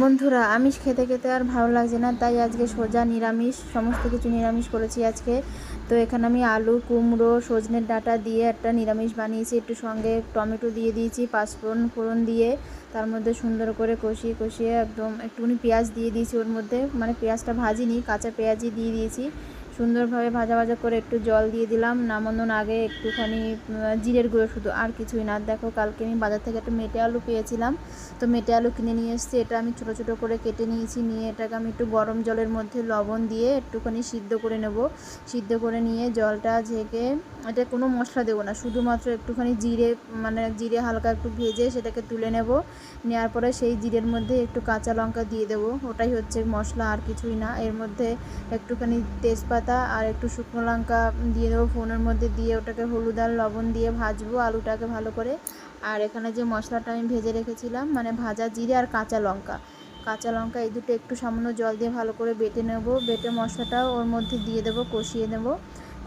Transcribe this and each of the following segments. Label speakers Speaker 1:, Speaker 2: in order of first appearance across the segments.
Speaker 1: বন্ধুরা, আমিষ খেতে খেতে আর ভালো লাগছে না, তাই আজকে সোজা নিরামিষ, সমস্ত কিছু নিরামিষ করেছি আজকে। তো এখানে আমি আলু, কুমড়ো, সজনের ডাঁটা দিয়ে একটা নিরামিষ বানিয়েছি, একটু সঙ্গে টমেটো দিয়ে দিয়েছি, পাঁচফোড়ন ফোড়ন দিয়ে। তার মধ্যে সুন্দর করে কষিয়ে কষিয়ে একদম একটুখানি পেঁয়াজ দিয়ে দিয়েছি ওর মধ্যে। মানে পেঁয়াজটা ভাজিনি, কাঁচা পেঁয়াজই দিয়ে দিয়েছি। সুন্দরভাবে ভাজা ভাজা করে একটু জল দিয়ে দিলাম। নামানোর আগে একটুখানি জিরের গুঁড়ো শুধু, আর কিছুই না। দেখো, কালকে আমি বাজার থেকে একটা মেটে আলু পেয়েছিলাম। তো মেটে আলু কিনে নিয়ে এসেছি। এটা আমি ছোটো ছোটো করে কেটে নিয়েছি। নিয়ে এটাকে আমি একটু গরম জলের মধ্যে লবণ দিয়ে একটুখানি সিদ্ধ করে নেব। সিদ্ধ করে নিয়ে জলটা ঝেঁকে এটা কোনো মশলা দেবো না। শুধুমাত্র একটুখানি জিরে মানে জিরে হালকা একটু ভেজে সেটাকে তুলে নেব। নেওয়ার পরে সেই জিরের মধ্যে একটু কাঁচা লঙ্কা দিয়ে দেবো। ওটাই হচ্ছে মশলা, আর কিছুই না। এর মধ্যে একটুখানি তেজপাতা আর একটু শুকনো লঙ্কা দিয়ে দেবো ফোনের মধ্যে দিয়ে ওটাকে হলুদ আর লবণ দিয়ে ভাজবো আলুটাকে ভালো করে। আর এখানে যে মশলাটা আমি ভেজে রেখেছিলাম মানে ভাজা জিরে আর কাঁচা লঙ্কা। কাঁচা লঙ্কা এই দুটো একটু সামান্য জল দিয়ে ভালো করে বেটে নেব। বেটে মশলাটাও ওর মধ্যে দিয়ে দেবো, কষিয়ে নেব।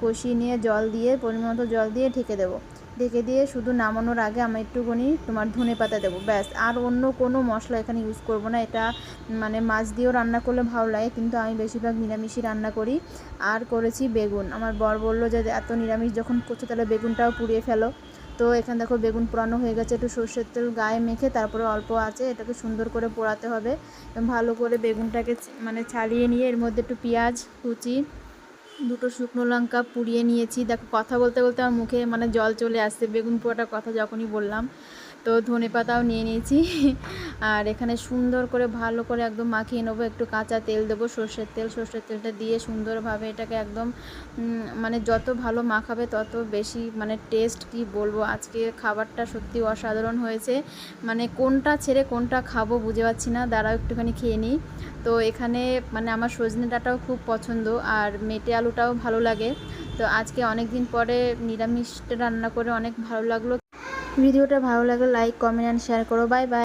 Speaker 1: কষিয়ে নিয়ে জল দিয়ে পরিমাণ মতো জল দিয়ে ঢেকে দেবো। ঢেকে দিয়ে শুধু নামানোর আগে আমি একটুখানি তোমার ধনে পাতা দেবো, ব্যাস। আর অন্য কোনো মশলা এখানে ইউজ করব না। এটা মানে মাছ দিয়েও রান্না করলে ভালো লাগে, কিন্তু আমি বেশিরভাগ নিরামিষই রান্না করি। আর করেছি বেগুন। আমার বর বলল যে এত নিরামিষ যখন করছ তাহলে বেগুনটাও পুড়িয়ে ফেলো। তো এখানে দেখো বেগুন পোড়ানো হয়ে গেছে, একটু সর্ষের তেল গায়ে মেখে তারপরে অল্প আছে, এটাকে সুন্দর করে পোড়াতে হবে। ভালো করে বেগুনটাকে মানে ছাড়িয়ে নিয়ে এর মধ্যে একটু পেঁয়াজ, কুচি দুটো শুকনো লঙ্কা পুড়িয়ে নিয়েছি। দেখো, কথা বলতে বলতে আমার মুখে মানে জল চলে আসছে। বেগুন পোড়াটার কথা যখনই বললাম, তো ধনে পাতাও নিয়ে নিয়েছি। আর এখানে সুন্দর করে ভালো করে একদম মাখিয়ে নেব। একটু কাঁচা তেল দেবো, সর্ষের তেল। সর্ষের তেলটা দিয়ে সুন্দরভাবে এটাকে একদম মানে যত ভালো মাখাবে তত বেশি মানে টেস্ট কি বলব? আজকে খাবারটা সত্যি অসাধারণ হয়েছে। মানে কোনটা ছেড়ে কোনটা খাব বুঝে পাচ্ছি না। দাঁড়াও একটুখানি খেয়ে নিই। তো এখানে মানে আমার সজনে ডাঁটাও খুব পছন্দ। আর মেটে আলুটাও ভালো লাগে। তো আজকে অনেক দিন পরে নিরামিষটা রান্না করে অনেক ভালো লাগল। ভিডিওটা ভালো লাগলে লাইক কমেন্ট অ্যান্ড শেয়ার করো। Bye bye